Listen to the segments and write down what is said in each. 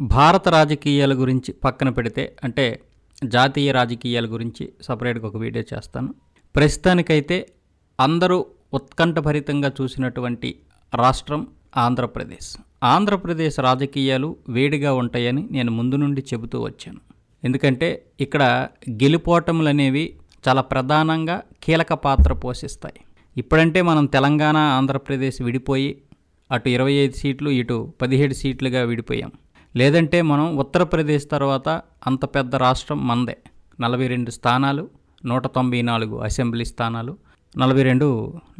భారత రాజకీయాల గురించి పక్కన పెడితే అంటే జాతీయ రాజకీయాల గురించి సపరేట్గా ఒక వీడియో చేస్తాను. ప్రస్తుతానికైతే అందరూ ఉత్కంఠభరితంగా చూసినటువంటి రాష్ట్రం ఆంధ్రప్రదేశ్. ఆంధ్రప్రదేశ్ రాజకీయాలు వేడిగా ఉంటాయని నేను ముందు నుండి చెబుతూ వచ్చాను. ఎందుకంటే ఇక్కడ గెలుపోటములు అనేవి చాలా ప్రధానంగా కీలక పాత్ర పోషిస్తాయి. ఇప్పుడంటే మనం తెలంగాణ ఆంధ్రప్రదేశ్ విడిపోయి అటు ఇరవై ఐదు సీట్లు ఇటు పదిహేడు సీట్లుగా విడిపోయాం. లేదంటే మనం ఉత్తరప్రదేశ్ తర్వాత అంత పెద్ద రాష్ట్రం మందే. నలభై రెండు స్థానాలు నూట తొంభై నాలుగు అసెంబ్లీ స్థానాలు నలభై రెండు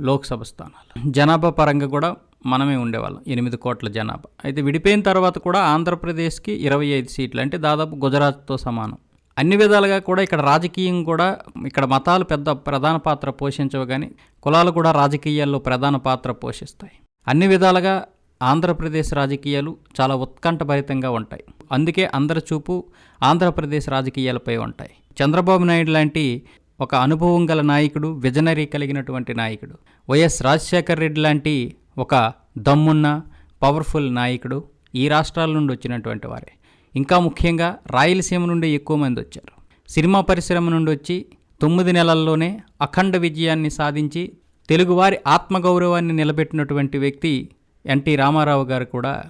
లోక్సభ స్థానాలు. జనాభా పరంగా కూడా మనమే ఉండేవాళ్ళం ఎనిమిది కోట్ల జనాభా. అయితే విడిపోయిన తర్వాత కూడా ఆంధ్రప్రదేశ్కి ఇరవై ఐదు సీట్లు అంటే దాదాపు గుజరాత్తో సమానం. అన్ని విధాలుగా కూడా ఇక్కడ రాజకీయం కూడా ఇక్కడ మతాలు పెద్ద ప్రధాన పాత్ర పోషించవు కానీ కులాలు కూడా రాజకీయాల్లో ప్రధాన పాత్ర పోషిస్తాయి. అన్ని విధాలుగా ఆంధ్రప్రదేశ్ రాజకీయాలు చాలా ఉత్కంఠభరితంగా ఉంటాయి. అందుకే అందరి చూపు ఆంధ్రప్రదేశ్ రాజకీయాలపై ఉంటాయి. చంద్రబాబు నాయుడు లాంటి ఒక అనుభవం గల నాయకుడు విజనరీ కలిగినటువంటి నాయకుడు వైఎస్ రాజశేఖర్ రెడ్డి లాంటి ఒక దమ్మున్న పవర్ఫుల్ నాయకుడు ఈ రాష్ట్రాల నుండి వచ్చినటువంటి వారే. ఇంకా ముఖ్యంగా రాయలసీమ నుండి ఎక్కువ మంది వచ్చారు. సినిమా పరిశ్రమ నుండి వచ్చి తొమ్మిది నెలల్లోనే అఖండ విజయాన్ని సాధించి తెలుగువారి ఆత్మగౌరవాన్ని నిలబెట్టినటువంటి వ్యక్తి ఎన్టీ రామారావు గారు కూడా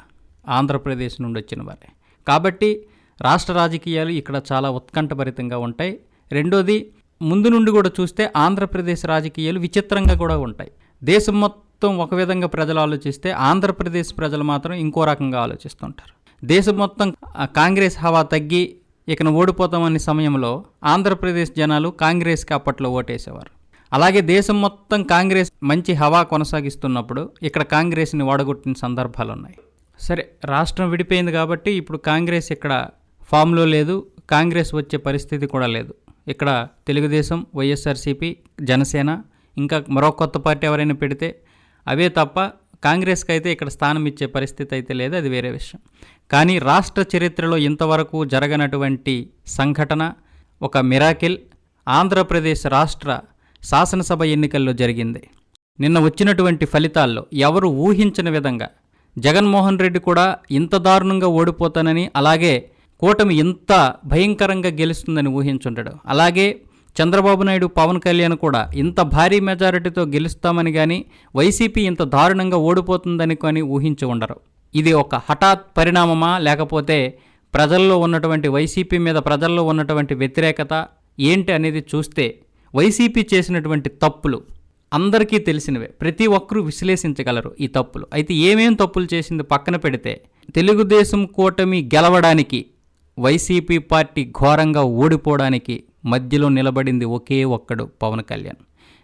ఆంధ్రప్రదేశ్ నుండి వచ్చిన వారే. కాబట్టి రాష్ట్ర రాజకీయాలు ఇక్కడ చాలా ఉత్కంఠభరితంగా ఉంటాయి. రెండోది ముందు నుండి కూడా చూస్తే ఆంధ్రప్రదేశ్ రాజకీయాలు విచిత్రంగా కూడా ఉంటాయి. దేశం మొత్తం ఒక విధంగా ప్రజలు ఆలోచిస్తే ఆంధ్రప్రదేశ్ ప్రజలు మాత్రం ఇంకో రకంగా ఆలోచిస్తుంటారు. దేశం మొత్తం కాంగ్రెస్ హవా తగ్గి ఇకను ఓడిపోతామనే సమయంలో ఆంధ్రప్రదేశ్ జనాలు కాంగ్రెస్కి అప్పట్లో ఓటేసేవారు. అలాగే దేశం మొత్తం కాంగ్రెస్ మంచి హవా కొనసాగిస్తున్నప్పుడు ఇక్కడ కాంగ్రెస్ని వాడగొట్టిన సందర్భాలు ఉన్నాయి సరే రాష్ట్రం విడిపోయింది కాబట్టి ఇప్పుడు కాంగ్రెస్ ఇక్కడ ఫామ్లో లేదు కాంగ్రెస్ వచ్చే పరిస్థితి కూడా లేదు. ఇక్కడ తెలుగుదేశం వైఎస్ఆర్సీపీ జనసేన ఇంకా మరో కొత్త పార్టీ ఎవరైనా పెడితే అవే తప్ప కాంగ్రెస్కి అయితే ఇక్కడ స్థానం ఇచ్చే పరిస్థితి అయితే లేదు అది వేరే విషయం. కానీ రాష్ట్ర చరిత్రలో ఇంతవరకు జరగనటువంటి సంఘటన ఒక మిరాకిల్ ఆంధ్రప్రదేశ్ రాష్ట్ర శాసనసభ ఎన్నికల్లో జరిగింది. నిన్న వచ్చినటువంటి ఫలితాల్లో ఎవరు ఊహించిన విధంగా జగన్మోహన్ రెడ్డి కూడా ఇంత దారుణంగా ఓడిపోతానని అలాగే కూటమి ఇంత భయంకరంగా గెలుస్తుందని ఊహించుంటాడు. అలాగే చంద్రబాబు నాయుడు పవన్ కళ్యాణ్ కూడా ఇంత భారీ మెజారిటీతో గెలుస్తామని కానీ వైసీపీ ఇంత దారుణంగా ఓడిపోతుందని కానీ ఊహించి ఉండరు. ఇది ఒక హఠాత్ పరిణామమా లేకపోతే ప్రజల్లో ఉన్నటువంటి వైసీపీ మీద ప్రజల్లో ఉన్నటువంటి వ్యతిరేకత ఏంటి అనేది చూస్తే వైసీపీ చేసినటువంటి తప్పులు అందరికీ తెలిసినవే. ప్రతి ఒక్కరూ విశ్లేషించగలరు ఈ తప్పులు. అయితే ఏమేం తప్పులు చేసింది పక్కన పెడితే తెలుగుదేశం కూటమి గెలవడానికి వైసీపీ పార్టీ ఘోరంగా ఓడిపోవడానికి మధ్యలో నిలబడింది ఒకే ఒక్కడు పవన్ కళ్యాణ్.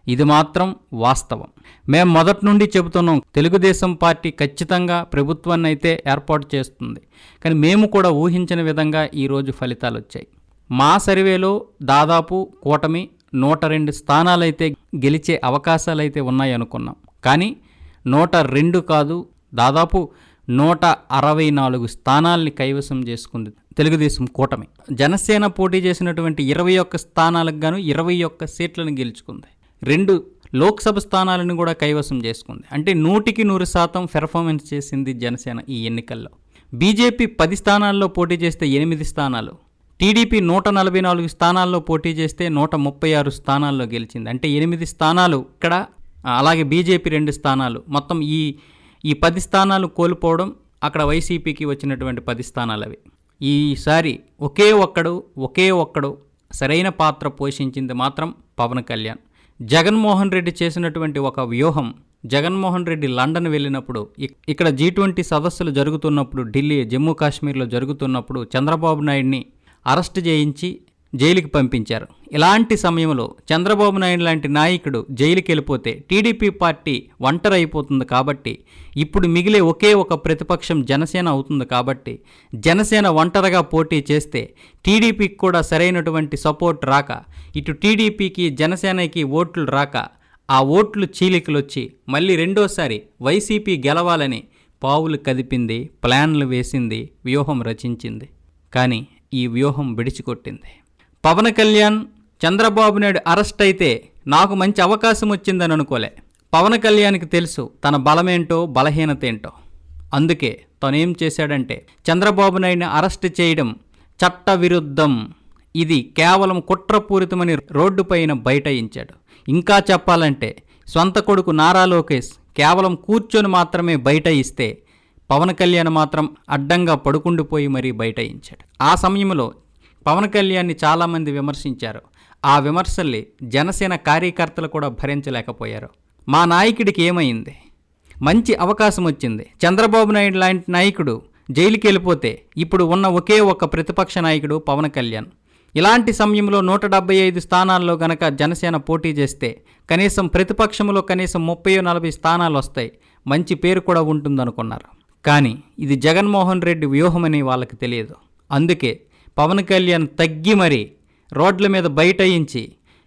ఇది మాత్రం వాస్తవం. మేము మొదటి నుండి చెబుతున్నాం తెలుగుదేశం పార్టీ ఖచ్చితంగా ప్రభుత్వాన్ని అయితే ఏర్పాటు చేస్తుంది. కానీ మేము కూడా ఊహించిన విధంగా ఈరోజు ఫలితాలు వచ్చాయి మా సర్వేలో దాదాపు కూటమి నూట రెండు స్థానాలైతే గెలిచే అవకాశాలైతే ఉన్నాయి అనుకున్నాం కానీ నూట రెండు కాదు దాదాపు నూట అరవై నాలుగు స్థానాల్ని కైవసం చేసుకుంది తెలుగుదేశం కూటమి. జనసేన పోటీ చేసినటువంటి ఇరవై ఒక్క స్థానాలకు గాను ఇరవై ఒక్క సీట్లను గెలుచుకుంది. రెండు లోక్సభ స్థానాలను కూడా కైవసం చేసుకుంది. అంటే నూటికి నూరు శాతం పెర్ఫార్మెన్స్ చేసింది జనసేన ఈ ఎన్నికల్లో. బీజేపీ పది స్థానాల్లో పోటీ చేస్తే ఎనిమిది స్థానాలు. టీడీపీ నూట నలభై నాలుగు స్థానాల్లో పోటీ చేస్తే నూట ముప్పై ఆరు స్థానాల్లో గెలిచింది. అంటే ఎనిమిది స్థానాలు ఇక్కడ అలాగే బీజేపీ రెండు స్థానాలు. మొత్తం ఈ ఈ పది స్థానాలు కోల్పోవడం అక్కడ వైసీపీకి వచ్చినటువంటి పది స్థానాలు అవి. ఈసారి ఒకే ఒక్కడు ఒకే ఒక్కడు సరైన పాత్ర పోషించింది మాత్రం పవన్ కళ్యాణ్. జగన్మోహన్ రెడ్డి చేసినటువంటి ఒక వ్యూహం జగన్మోహన్ రెడ్డి లండన్ వెళ్ళినప్పుడు ఇక్కడ జీ ట్వంటీ సదస్సులు జరుగుతున్నప్పుడు ఢిల్లీ జమ్మూ కాశ్మీర్లో జరుగుతున్నప్పుడు చంద్రబాబు నాయుడిని అరెస్ట్ చేయించి జైలుకి పంపించారు. ఇలాంటి సమయంలో చంద్రబాబు నాయుడు లాంటి నాయకుడు జైలుకి వెళ్ళిపోతే టీడీపీ పార్టీ ఒంటరి అయిపోతుంది కాబట్టి ఇప్పుడు మిగిలే ఒకే ఒక ప్రతిపక్షం జనసేన అవుతుంది కాబట్టి జనసేన ఒంటరిగా పోటీ చేస్తే టీడీపీకి కూడా సరైనటువంటి సపోర్ట్ రాక ఇటు టీడీపీకి జనసేనకి ఓట్లు రాక ఆ ఓట్లు చీలికలు వచ్చి మళ్ళీ రెండోసారి వైసీపీ గెలవాలని పావులు కదిపింది ప్లాన్లు వేసింది వ్యూహం రచించింది. కానీ ఈ వ్యూహం విడిచికొట్టింది. పవన్ కళ్యాణ్ చంద్రబాబు నాయుడు అరెస్ట్ అయితే నాకు మంచి అవకాశం వచ్చిందని అనుకోలే. పవన్ కళ్యాణ్కి తెలుసు తన బలమేంటో బలహీనత ఏంటో అందుకే తనేం చేశాడంటే చంద్రబాబు నాయుడిని అరెస్ట్ చేయడం చట్ట విరుద్ధం ఇది కేవలం కుట్రపూరితమని రోడ్డుపైన బైటయించాడు ఇంకా చెప్పాలంటే సొంత కొడుకు నారా లోకేష్ కేవలం కూర్చొని మాత్రమే బయట ఇస్తే పవన్ కళ్యాణ్ మాత్రం అడ్డంగా పడుకుండిపోయి మరీ బయటయించాడు ఆ సమయంలో పవన్ కళ్యాణ్ని చాలామంది విమర్శించారు. ఆ విమర్శల్ని జనసేన కార్యకర్తలు కూడా భరించలేకపోయారు. మా నాయకుడికి ఏమైంది? మంచి అవకాశం వచ్చింది. చంద్రబాబు నాయుడు లాంటి నాయకుడు జైలుకి వెళ్ళిపోతే ఇప్పుడు ఉన్న ఒకే ఒక్క ప్రతిపక్ష నాయకుడు పవన్ కళ్యాణ్. ఇలాంటి సమయంలో నూట డెబ్బై ఐదు స్థానాల్లో గనక జనసేన పోటీ చేస్తే కనీసం ప్రతిపక్షంలో కనీసం ముప్పై నలభై స్థానాలు వస్తాయి. మంచి పేరు కూడా ఉంటుందనుకున్నారు. కానీ ఇది జగన్మోహన్ రెడ్డి వ్యూహమని వాళ్ళకి తెలియదు. అందుకే పవన్ కళ్యాణ్ తగ్గి మరీ రోడ్ల మీద బయటయించి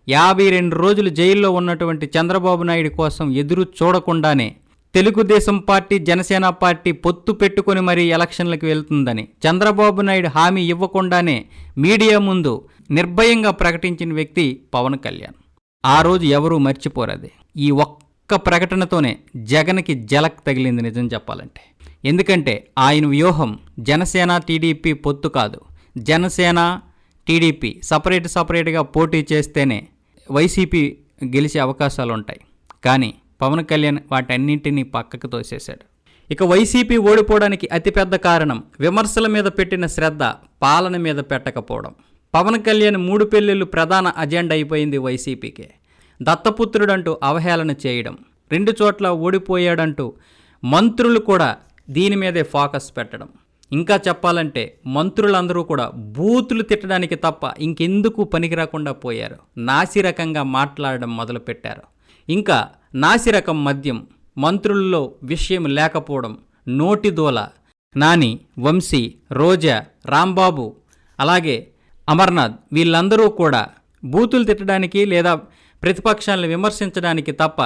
యాభై రెండు రోజులు జైల్లో ఉన్నటువంటి చంద్రబాబు నాయుడు కోసం ఎదురు చూడకుండానే తెలుగుదేశం పార్టీ జనసేన పార్టీ పొత్తు పెట్టుకొని మరీ ఎలక్షన్లకు వెళ్తుందని చంద్రబాబు నాయుడు హామీ ఇవ్వకుండానే మీడియా ముందు నిర్భయంగా ప్రకటించిన వ్యక్తి పవన్ కళ్యాణ్. ఆ రోజు ఎవరూ మర్చిపోరది. ఈ ఒక్క ప్రకటనతోనే జగన్కి జలక్ తగిలింది నిజం చెప్పాలంటే. ఎందుకంటే ఆయన వ్యూహం జనసేన టీడీపీ పొత్తు కాదు. జనసేన టీడీపీ సపరేట్ సపరేట్గా పోటీ చేస్తేనే వైసీపీ గెలిచే అవకాశాలు ఉంటాయి కానీ పవన్ కళ్యాణ్ వాటన్నింటినీ పక్కకు తోసేశాడు. ఇక వైసీపీ ఓడిపోవడానికి అతిపెద్ద కారణం విమర్శల మీద పెట్టిన శ్రద్ధ పాలన మీద పెట్టకపోవడం. పవన్ కళ్యాణ్ మూడు పెళ్ళిళ్ళు ప్రధాన అజెండా అయిపోయింది వైసీపీకే. దత్తపుత్రుడంటూ అవహేళన చేయడం. రెండు చోట్ల ఓడిపోయాడంటూ మంత్రులు కూడా దీని మీదే ఫోకస్ పెట్టడం. ఇంకా చెప్పాలంటే మంత్రులందరూ కూడా బూతులు తిట్టడానికి తప్ప ఇంకెందుకు పనికిరాకుండా పోయారు. నాసిరకంగా మాట్లాడడం మొదలుపెట్టారు. ఇంకా నాసిరకం మద్యం మంత్రుల్లో విషయం లేకపోవడం నోటిదోల నాని వంశీ రోజా రాంబాబు అలాగే అమర్నాథ్ వీళ్ళందరూ కూడా బూతులు తిట్టడానికి లేదా ప్రతిపక్షాలను విమర్శించడానికి తప్ప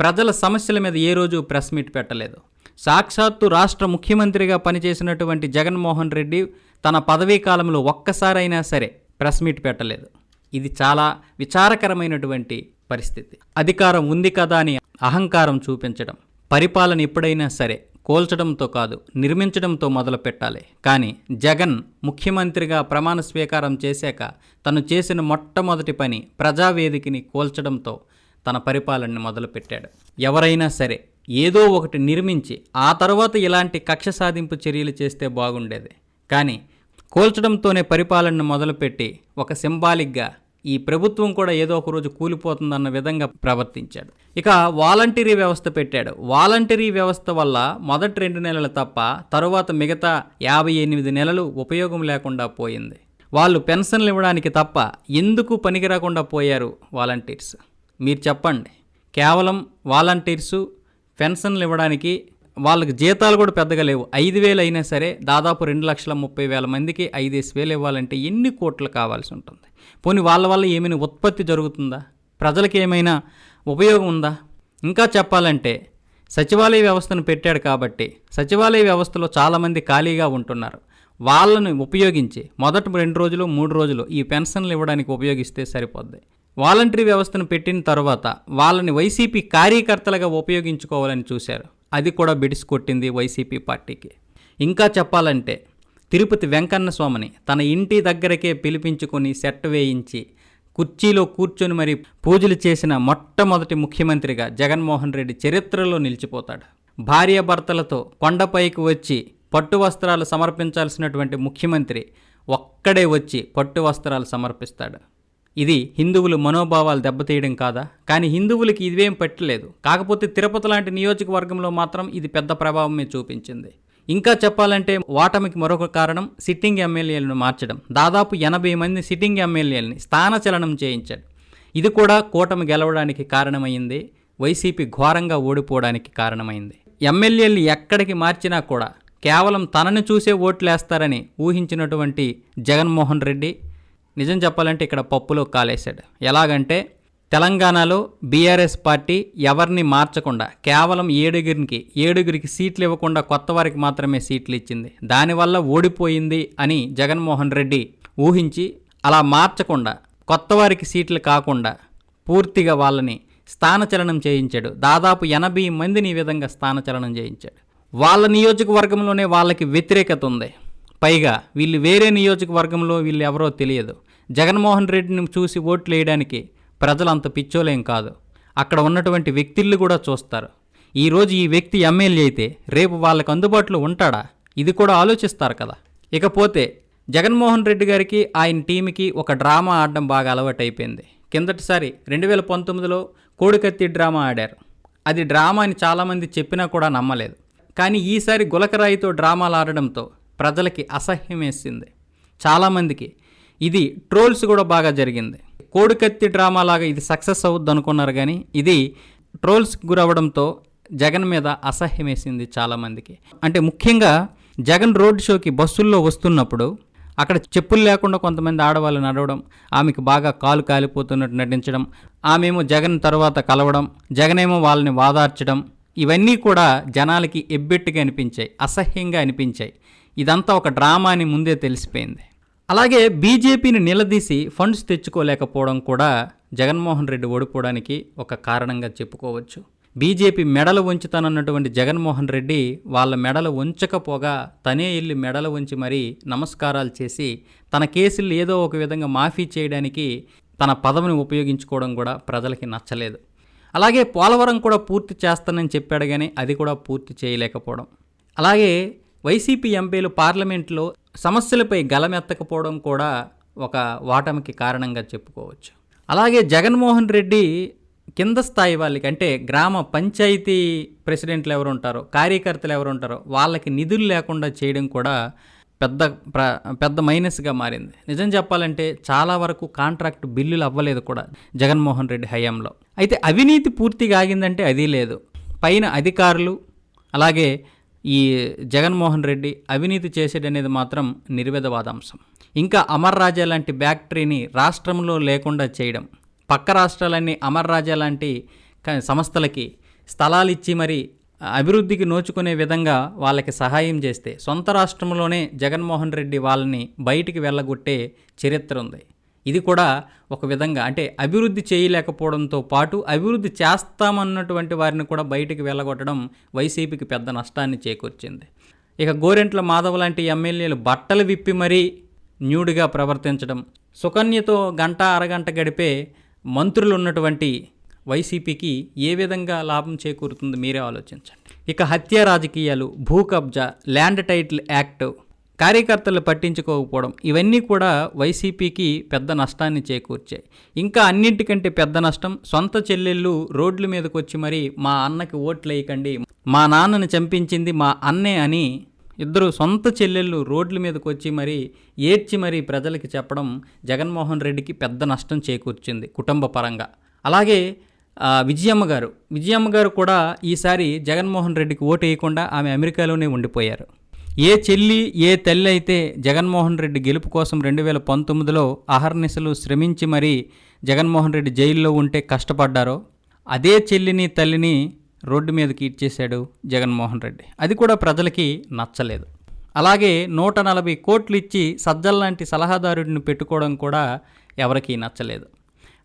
ప్రజల సమస్యల మీద ఏ రోజు ప్రెస్ మీట్ పెట్టలేదు. సాక్షాత్తు రాష్ట్ర ముఖ్యమంత్రిగా పనిచేసినటువంటి జగన్మోహన్ రెడ్డి తన పదవీ కాలంలో ఒక్కసారైనా సరే ప్రెస్ మీట్ పెట్టలేదు. ఇది చాలా విచారకరమైనటువంటి పరిస్థితి. అధికారం ఉంది కదా అని అహంకారం చూపించడం పరిపాలన ఎప్పుడైనా సరే కోల్చడంతో కాదు నిర్మించడంతో మొదలు పెట్టాలి. కానీ జగన్ ముఖ్యమంత్రిగా ప్రమాణ స్వీకారం చేశాక తను చేసిన మొట్టమొదటి పని ప్రజావేదికని కోల్చడంతో తన పరిపాలనని మొదలుపెట్టాడు ఎవరైనా సరే ఏదో ఒకటి నిర్మించి ఆ తర్వాత ఇలాంటి కక్ష సాధింపు చర్యలు చేస్తే బాగుండేది. కానీ కోల్చడంతోనే పరిపాలనను మొదలుపెట్టి ఒక సింబాలిక్గా ఈ ప్రభుత్వం కూడా ఏదో ఒక రోజు కూలిపోతుందన్న విధంగా ప్రవర్తించాడు. ఇక వాలంటరీ వ్యవస్థ పెట్టాడు. వాలంటరీ వ్యవస్థ వల్ల మొదటి రెండు నెలలు తప్ప తరువాత మిగతా యాభై ఎనిమిది నెలలు ఉపయోగం లేకుండా పోయింది. వాళ్ళు పెన్షన్లు ఇవ్వడానికి తప్ప ఎందుకు పనికిరాకుండా పోయారు వాలంటీర్స్? మీరు చెప్పండి. కేవలం వాలంటీర్సు పెన్షన్లు ఇవ్వడానికి వాళ్ళకి జీతాలు కూడా పెద్దగా లేవు. ఐదు వేలు అయినా సరే దాదాపు రెండు లక్షల ముప్పై వేల మందికి ఐదేసి వేలు ఇవ్వాలంటే ఎన్ని కోట్లు కావాల్సి ఉంటుంది? పోనీ వాళ్ళ వల్ల ఏమైనా ఉత్పత్తి జరుగుతుందా? ప్రజలకు ఏమైనా ఉపయోగం ఉందా? ఇంకా చెప్పాలంటే సచివాలయ వ్యవస్థను పెట్టాడు కాబట్టి సచివాలయ వ్యవస్థలో చాలామంది ఖాళీగా ఉంటున్నారు. వాళ్ళని ఉపయోగించి మొదటి రెండు రోజులు మూడు రోజులు ఈ పెన్షన్లు ఇవ్వడానికి ఉపయోగిస్తే సరిపోద్ది. వాలంటరీ వ్యవస్థను పెట్టిన తర్వాత వాళ్ళని వైసీపీ కార్యకర్తలుగా ఉపయోగించుకోవాలని చూశారు. అది కూడా బిడిసి కొట్టింది వైసీపీ పార్టీకి. ఇంకా చెప్పాలంటే తిరుపతి వెంకన్న స్వామిని తన ఇంటి దగ్గరకే పిలిపించుకొని సెట్ వేయించి కుర్చీలో కూర్చొని మరి పూజలు చేసిన మొట్టమొదటి ముఖ్యమంత్రిగా జగన్మోహన్ రెడ్డి చరిత్రలో నిలిచిపోతాడు. భార్యాభర్తలతో కొండపైకి వచ్చి పట్టు వస్త్రాలు సమర్పించాల్సినటువంటి ముఖ్యమంత్రి ఒక్కడే వచ్చి పట్టు వస్త్రాలు సమర్పిస్తాడు. ఇది హిందువులు మనోభావాలు దెబ్బతీయడం కాదా? కానీ హిందువులకి ఇవేం పెట్టలేదు. కాకపోతే తిరుపతి లాంటి నియోజకవర్గంలో మాత్రం ఇది పెద్ద ప్రభావమే చూపించింది. ఇంకా చెప్పాలంటే ఓటమికి మరొక కారణం సిట్టింగ్ ఎమ్మెల్యేలను మార్చడం. దాదాపు ఎనభై మంది సిట్టింగ్ ఎమ్మెల్యేలని స్థానచలనం చేయించాడు ఇది కూడా కూటమి గెలవడానికి కారణమైంది. వైసీపీ ఘోరంగా ఓడిపోవడానికి కారణమైంది. ఎమ్మెల్యేలు ఎక్కడికి మార్చినా కూడా కేవలం తనని చూసే ఓట్లేస్తారని ఊహించినటువంటి జగన్మోహన్ రెడ్డి నిజం చెప్పాలంటే ఇక్కడ పప్పులో కాలేశాడు. ఎలాగంటే తెలంగాణలో బీఆర్ఎస్ పార్టీ ఎవరిని మార్చకుండా కేవలం ఏడుగురికి ఏడుగురికి సీట్లు ఇవ్వకుండా కొత్త వారికి మాత్రమే సీట్లు ఇచ్చింది. దానివల్ల ఓడిపోయింది అని జగన్మోహన్ రెడ్డి ఊహించి అలా మార్చకుండా కొత్త వారికి సీట్లు కాకుండా పూర్తిగా వాళ్ళని స్థానచలనం చేయించాడు. దాదాపు ఎనభై మందిని ఈ విధంగా స్థానచలనం చేయించాడు. వాళ్ళ నియోజకవర్గంలోనే వాళ్ళకి వ్యతిరేకత ఉంది. పైగా వీళ్ళు వేరే నియోజకవర్గంలో వీళ్ళు ఎవరో తెలియదు. జగన్మోహన్ రెడ్డిని చూసి ఓట్లు వేయడానికి ప్రజలు అంత పిచ్చోలేం కాదు. అక్కడ ఉన్నటువంటి వ్యక్తుల్ని కూడా చూస్తారు. ఈరోజు ఈ వ్యక్తి ఎమ్మెల్యే అయితే రేపు వాళ్ళకి అందుబాటులో ఉంటాడా? ఇది కూడా ఆలోచిస్తారు కదా. ఇకపోతే జగన్మోహన్ రెడ్డి గారికి ఆయన టీంకి ఒక డ్రామా ఆడడం బాగా అలవాటైపోయింది. కిందటిసారి రెండు వేల పంతొమ్మిదిలో కోడికత్తి డ్రామా ఆడారు. అది డ్రామా అని చాలామంది చెప్పినా కూడా నమ్మలేదు. కానీ ఈసారి గులకరాయితో డ్రామాలు ఆడడంతో ప్రజలకి అసహ్యం వేసింది చాలామందికి ఇది ట్రోల్స్ కూడా బాగా జరిగింది. కోడికత్తి డ్రామా లాగా ఇది సక్సెస్ అవుద్ది అనుకున్నారు కానీ ఇది ట్రోల్స్కి గురవడంతో జగన్ మీద అసహ్యం వేసింది చాలామందికి అంటే ముఖ్యంగా జగన్ రోడ్ షోకి బస్సుల్లో వస్తున్నప్పుడు అక్కడ చెప్పులు లేకుండా కొంతమంది ఆడవాళ్ళు నడవడం ఆమెకు బాగా కాలు కాలిపోతున్నట్టు నటించడం ఆమెమో జగన్ తర్వాత కలవడం జగనేమో వాళ్ళని వాదార్చడం ఇవన్నీ కూడా జనాలకి ఎబ్బెట్టుగా అనిపించాయి అసహ్యంగా అనిపించాయి. ఇదంతా ఒక డ్రామా అని ముందే తెలిసిపోయింది. అలాగే బీజేపీని నిలదీసి ఫండ్స్ తెచ్చుకోలేకపోవడం కూడా జగన్మోహన్ రెడ్డి ఓడిపోవడానికి ఒక కారణంగా చెప్పుకోవచ్చు. బీజేపీ మెడలు వంచుతానన్నటువంటి జగన్మోహన్ రెడ్డి వాళ్ళ మెడలు ఉంచకపోగా తనే వెళ్ళి మెడలు ఉంచి మరీ నమస్కారాలు చేసి తన కేసులు ఏదో ఒక విధంగా మాఫీ చేయడానికి తన పదవిని ఉపయోగించుకోవడం కూడా ప్రజలకి నచ్చలేదు. అలాగే పోలవరం కూడా పూర్తి చేస్తానని చెప్పాడు కానీ అది కూడా పూర్తి చేయలేకపోవడం. అలాగే వైసీపీ ఎంపీలు పార్లమెంట్లో సమస్యలపై గలమెత్తకపోవడం కూడా ఒక వాటమికి కారణంగా చెప్పుకోవచ్చు. అలాగే జగన్మోహన్ రెడ్డి కింద స్థాయి వాళ్ళకి అంటే గ్రామ పంచాయతీ ప్రెసిడెంట్లు ఎవరు ఉంటారో కార్యకర్తలు ఎవరు ఉంటారో వాళ్ళకి నిధులు లేకుండా చేయడం కూడా పెద్ద ప్ర పెద్ద మైనస్గా మారింది. నిజం చెప్పాలంటే చాలా వరకు కాంట్రాక్ట్ బిల్లులు అవ్వలేదు కూడా జగన్మోహన్ రెడ్డి హయాంలో. అయితే అవినీతి పూర్తిగా ఆగిందంటే అది లేదు. పైన అధికారులు అలాగే ఈ జగన్మోహన్ రెడ్డి అవినీతి చేసేటనేది మాత్రం నిర్వేదవాదాంశం. ఇంకా అమర్ రాజా లాంటి ఫ్యాక్టరీని రాష్ట్రంలో లేకుండా చేయడం పక్క రాష్ట్రాలన్నీ అమర్ రాజా లాంటి సంస్థలకి స్థలాలు ఇచ్చి మరి అభివృద్ధికి నోచుకునే విధంగా వాళ్ళకి సహాయం చేస్తే సొంత రాష్ట్రంలోనే జగన్మోహన్ రెడ్డి వాళ్ళని బయటికి వెళ్ళగొట్టే చరిత్ర ఉంది. ఇది కూడా ఒక విధంగా అంటే అభివృద్ధి చేయలేకపోవడంతో పాటు అభివృద్ధి చేస్తామన్నటువంటి వారిని కూడా బయటికి వెళ్ళగొట్టడం వైసీపీకి పెద్ద నష్టాన్ని చేకూర్చింది. ఇక గోరెంట్ల మాధవ్ లాంటి ఎమ్మెల్యేలు బట్టలు విప్పి మరీ న్యూడిగా ప్రవర్తించడం సుకన్యతో గంట అరగంట గడిపే మంత్రులు ఉన్నటువంటి వైసీపీకి ఏ విధంగా లాభం చేకూరుతుందో మీరే ఆలోచించండి. ఇక హత్య రాజకీయాలు భూ కబ్జా ల్యాండ్ టైటిల్ యాక్ట్ కార్యకర్తలు పట్టించుకోకపోవడం ఇవన్నీ కూడా వైసీపీకి పెద్ద నష్టాన్ని చేకూర్చాయి. ఇంకా అన్నింటికంటే పెద్ద నష్టం సొంత చెల్లెళ్ళు రోడ్ల మీదకి వచ్చి మరి మా అన్నకి ఓట్లు వేయకండి మా నాన్నని చంపించింది మా అన్నే అని ఇద్దరు సొంత చెల్లెళ్ళు రోడ్ల మీదకి వచ్చి మరీ ఏడ్చి మరీ ప్రజలకి చెప్పడం జగన్మోహన్ రెడ్డికి పెద్ద నష్టం చేకూర్చింది కుటుంబ పరంగా. అలాగే విజయమ్మ గారు. విజయమ్మ గారు కూడా ఈసారి జగన్మోహన్ రెడ్డికి ఓటు వేయకుండా ఆమె అమెరికాలోనే ఉండిపోయారు. ఏ చెల్లి ఏ తల్లి అయితే జగన్మోహన్ రెడ్డి గెలుపు కోసం రెండు వేల పంతొమ్మిదిలో అహర్నిశలు శ్రమించి మరీ జగన్మోహన్ రెడ్డి జైల్లో ఉంటే కష్టపడ్డారో అదే చెల్లిని తల్లిని రోడ్డు మీదకి ఇచ్చేశాడు జగన్మోహన్ రెడ్డి. అది కూడా ప్రజలకి నచ్చలేదు. అలాగే నూట నలభై కోట్లు ఇచ్చి సజ్జల్లాంటి సలహాదారుడిని పెట్టుకోవడం కూడా ఎవరికీ నచ్చలేదు.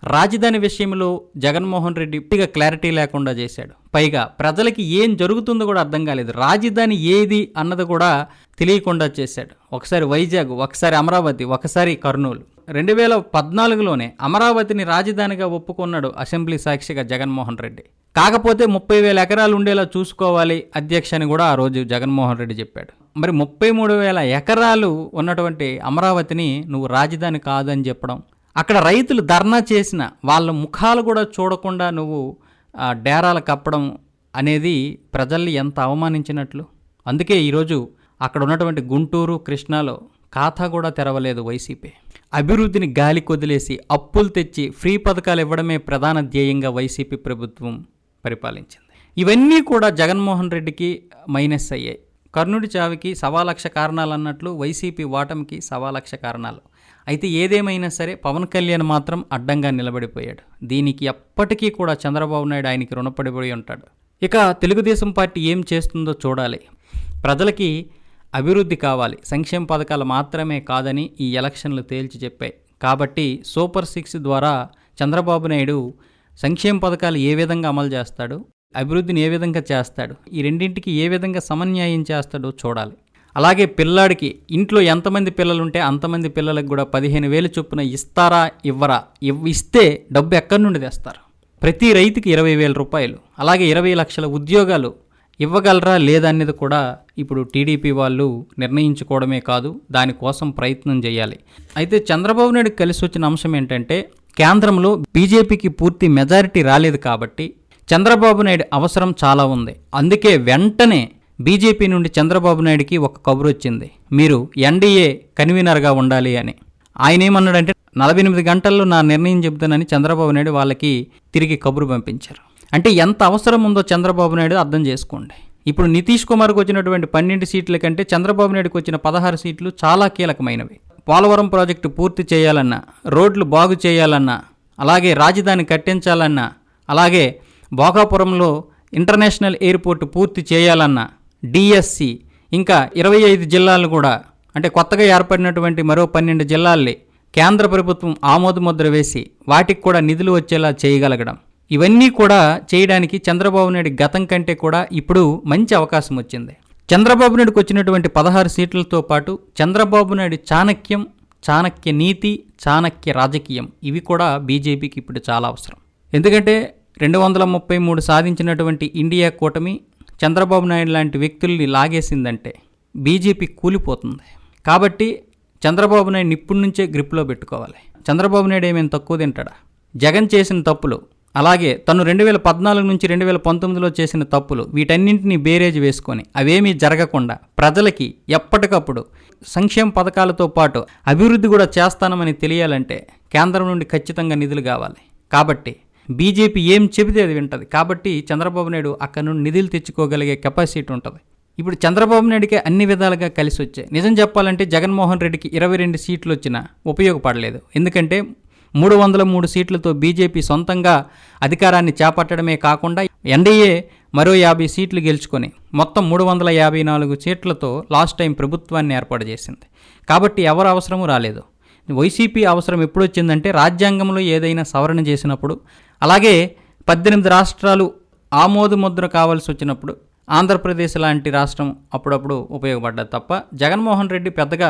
రాజధాని విషయంలో జగన్మోహన్ రెడ్డి పూర్తిగా క్లారిటీ లేకుండా చేశాడు. పైగా ప్రజలకి ఏం జరుగుతుందో కూడా అర్థం కాలేదు. రాజధాని ఏది అన్నది కూడా తెలియకుండా చేశాడు. ఒకసారి వైజాగ్ ఒకసారి అమరావతి ఒకసారి కర్నూలు. రెండు వేల పద్నాలుగులోనే అమరావతిని రాజధానిగా ఒప్పుకున్నాడు అసెంబ్లీ సాక్షిగా జగన్మోహన్ రెడ్డి. కాకపోతే ముప్పై వేల ఎకరాలు ఉండేలా చూసుకోవాలి అధ్యక్ష అని కూడా ఆ రోజు జగన్మోహన్ రెడ్డి చెప్పాడు. మరి ముప్పై మూడు వేల ఎకరాలు ఉన్నటువంటి అమరావతిని నువ్వు రాజధాని కాదని చెప్పడం అక్కడ రైతులు ధర్నా చేసిన వాళ్ళ ముఖాలు కూడా చూడకుండా నువ్వు డేరాలు కప్పడం అనేది ప్రజల్ని ఎంత అవమానించినట్లు? అందుకే ఈరోజు అక్కడ ఉన్నటువంటి గుంటూరు కృష్ణాలో ఖాతా కూడా తెరవలేదు వైసీపీ. అభివృద్ధిని గాలి కొదిలేసి అప్పులు తెచ్చి ఫ్రీ పథకాలు ఇవ్వడమే ప్రధాన ధ్యేయంగా వైసీపీ ప్రభుత్వం పరిపాలించింది. ఇవన్నీ కూడా జగన్మోహన్ రెడ్డికి మైనస్ అయ్యాయి. కర్ణుడి చావికి సవాలక్ష కారణాలు అన్నట్లు వైసీపీ ఓటమికి సవాలక్ష కారణాలు. అయితే ఏదేమైనా సరే పవన్ కళ్యాణ్ మాత్రం అడ్డంగా నిలబడిపోయాడు. దీనికి ఎప్పటికీ కూడా చంద్రబాబు నాయుడు ఆయనకి రుణపడిపోయి ఉంటాడు. ఇక తెలుగుదేశం పార్టీ ఏం చేస్తుందో చూడాలి. ప్రజలకి అభివృద్ధి కావాలి. సంక్షేమ పథకాలు మాత్రమే కాదని ఈ ఎలక్షన్లు తేల్చి చెప్పాయి. కాబట్టి సూపర్ సిక్స్ ద్వారా చంద్రబాబు నాయుడు సంక్షేమ పథకాలు ఏ విధంగా అమలు చేస్తాడు అభివృద్ధిని ఏ విధంగా చేస్తాడు ఈ రెండింటికి ఏ విధంగా సమన్యాయం చేస్తాడో చూడాలి. అలాగే పిల్లాడికి ఇంట్లో ఎంతమంది పిల్లలు ఉంటే అంతమంది పిల్లలకు కూడా పదిహేను వేలు చొప్పున ఇస్తారా ఇవ్వరా? ఇస్తే డబ్బు ఎక్కడి నుండి తెస్తారు? ప్రతి రైతుకి ఇరవై వేల రూపాయలు అలాగే ఇరవై లక్షల ఉద్యోగాలు ఇవ్వగలరా లేదా అనేది కూడా ఇప్పుడు టీడీపీ వాళ్ళు నిర్ణయించుకోవడమే కాదు దానికోసం ప్రయత్నం చేయాలి. అయితే చంద్రబాబు నాయుడు కలిసి వచ్చిన అంశం ఏంటంటే కేంద్రంలో బీజేపీకి పూర్తి మెజారిటీ రాలేదు కాబట్టి చంద్రబాబు నాయుడు అవసరం చాలా ఉంది. అందుకే వెంటనే బీజేపీ నుండి చంద్రబాబు నాయుడికి ఒక కబురు వచ్చింది మీరు ఎన్డీఏ కన్వీనర్గా ఉండాలి అని. ఆయన ఏమన్నాడంటే నలభై ఎనిమిది గంటల్లో నా నిర్ణయం చెబుతానని చంద్రబాబు నాయుడు వాళ్ళకి తిరిగి కబురు పంపించారు. అంటే ఎంత అవసరం ఉందో చంద్రబాబు నాయుడు అర్థం చేసుకోండి. ఇప్పుడు నితీష్ కుమార్కి వచ్చినటువంటి పన్నెండు సీట్ల కంటే చంద్రబాబు నాయుడుకి వచ్చిన పదహారు సీట్లు చాలా కీలకమైనవి. పోలవరం ప్రాజెక్టు పూర్తి చేయాలన్నా రోడ్లు బాగు చేయాలన్నా అలాగే రాజధాని కట్టించాలన్నా అలాగే భోగాపురంలో ఇంటర్నేషనల్ ఎయిర్పోర్ట్ పూర్తి చేయాలన్నా డిఎస్సి. ఇంకా ఇరవై ఐదు జిల్లాలు కూడా అంటే కొత్తగా ఏర్పడినటువంటి మరో పన్నెండు జిల్లాల్ని కేంద్ర ప్రభుత్వం ఆమోదముద్ర వేసి వాటికి కూడా నిధులు వచ్చేలా చేయగలగడం. ఇవన్నీ కూడా చేయడానికి చంద్రబాబు నాయుడు గతం కంటే కూడా ఇప్పుడు మంచి అవకాశం వచ్చింది. చంద్రబాబు నాయుడుకు వచ్చినటువంటి పదహారు సీట్లతో పాటు చంద్రబాబు నాయుడు చాణక్యం చాణక్య నీతి చాణక్య రాజకీయం ఇవి కూడా బీజేపీకి ఇప్పుడు చాలా అవసరం. ఎందుకంటే రెండు వందల ముప్పై మూడు సాధించినటువంటి ఇండియా కూటమి చంద్రబాబు నాయుడు లాంటి వ్యక్తుల్ని లాగేసిందంటే బీజేపీ కూలిపోతుంది. కాబట్టి చంద్రబాబు నాయుడు ఇప్పటి నుంచే గ్రిప్లో పెట్టుకోవాలి. చంద్రబాబు నాయుడు ఏమేమి తక్కువ తింటాడా? జగన్ చేసిన తప్పులు అలాగే తను రెండు వేల పద్నాలుగు నుంచి రెండు వేల పంతొమ్మిదిలో చేసిన తప్పులు వీటన్నింటినీ బేరేజ్ వేసుకొని అవేమీ జరగకుండా ప్రజలకి ఎప్పటికప్పుడు సంక్షేమ పథకాలతో పాటు అభివృద్ధి కూడా చేస్తానమని తెలియాలంటే కేంద్రం నుండి ఖచ్చితంగా నిధులు కావాలి. కాబట్టి బీజేపీ ఏం చెబితే అది వింటుంది. కాబట్టి చంద్రబాబు నాయుడు అక్కడ నుండి నిధులు తెచ్చుకోగలిగే కెపాసిటీ ఉంటుంది. ఇప్పుడు చంద్రబాబు నాయుడికి అన్ని విధాలుగా కలిసి వచ్చాయి. నిజం చెప్పాలంటే జగన్మోహన్ రెడ్డికి ఇరవై రెండు సీట్లు వచ్చినా ఉపయోగపడలేదు. ఎందుకంటే మూడు వందల మూడు సీట్లతో బీజేపీ సొంతంగా అధికారాన్ని చేపట్టడమే కాకుండా ఎన్డీఏ మరో యాభై సీట్లు గెలుచుకొని మొత్తం మూడు వందల యాభై నాలుగు సీట్లతో లాస్ట్ టైం ప్రభుత్వాన్ని ఏర్పాటు చేసింది. కాబట్టి ఎవరు అవసరము రాలేదు. వైసీపీ అవసరం ఎప్పుడు వచ్చిందంటే రాజ్యాంగంలో ఏదైనా సవరణ చేసినప్పుడు అలాగే పద్దెనిమిది రాష్ట్రాలు ఆమోద ముద్ర కావాల్సి వచ్చినప్పుడు ఆంధ్రప్రదేశ్ లాంటి రాష్ట్రం అప్పుడప్పుడు ఉపయోగపడ్డది తప్ప జగన్మోహన్ రెడ్డి పెద్దగా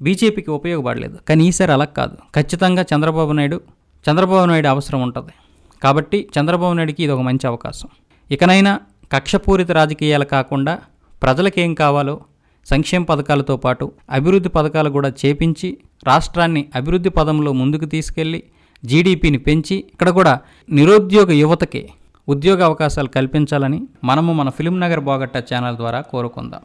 బీజేపీకి ఉపయోగపడలేదు. కానీ ఈసారి అలా కాదు. ఖచ్చితంగా చంద్రబాబు నాయుడు చంద్రబాబు నాయుడు అవసరం ఉంటుంది. కాబట్టి చంద్రబాబు నాయుడికి ఇది ఒక మంచి అవకాశం. ఇకనైనా కక్షపూరిత రాజకీయాలు కాకుండా ప్రజలకేం కావాలో సంక్షేమ పథకాలతో పాటు అభివృద్ధి పథకాలు కూడా చేపించి రాష్ట్రాన్ని అభివృద్ధి పదంలో ముందుకు తీసుకెళ్ళి జీడిపిని పెంచి ఇక్కడ కూడా నిరుద్యోగ యువతకి ఉద్యోగ అవకాశాలు కల్పించాలని మనము మన ఫిలిం నగర్ బాగట్ట ఛానల్ ద్వారా కోరుకుందాం.